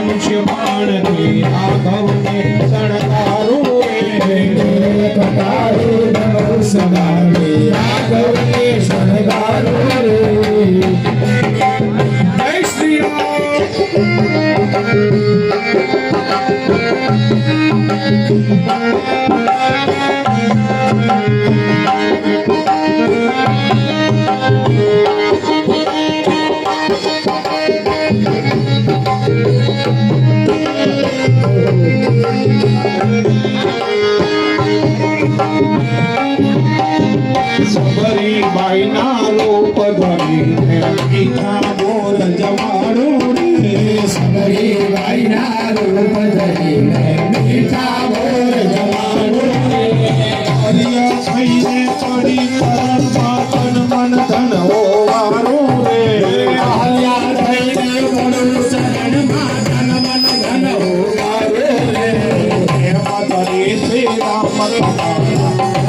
मनुष्य बाण के आघव के सड़कारू रे कटारू नव सदा रे आघव के सड़कारू रे जय श्री राम। सबरी बाई नालो पधारी इठा मोर जमाड़ो रे सबरी बाई नालो पधारी इठा मोर जमाड़ो रे हरिया छैने पड़ी करण पातन मन धन हो वारो रे हरिया छैने पड़ी शरण पातन मन धन हो वारो रे हे माता रे, श्री राम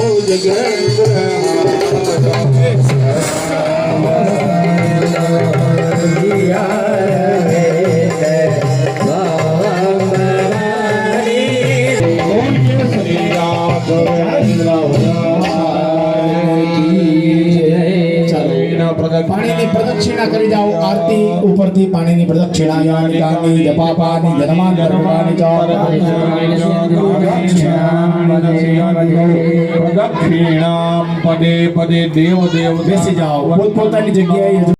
Oh, the. પાણીની પ્રદક્ષિણા કરી જાઓ આરતી ઉપરથી પાણીની પ્રદક્ષિણા યાની ગાની જપાપાની જન્માંતરવાની પ્રદક્ષિણામ પદે પદે દેવ દેવ બેસી જાઓ પોતપોતાની જગ્યાએ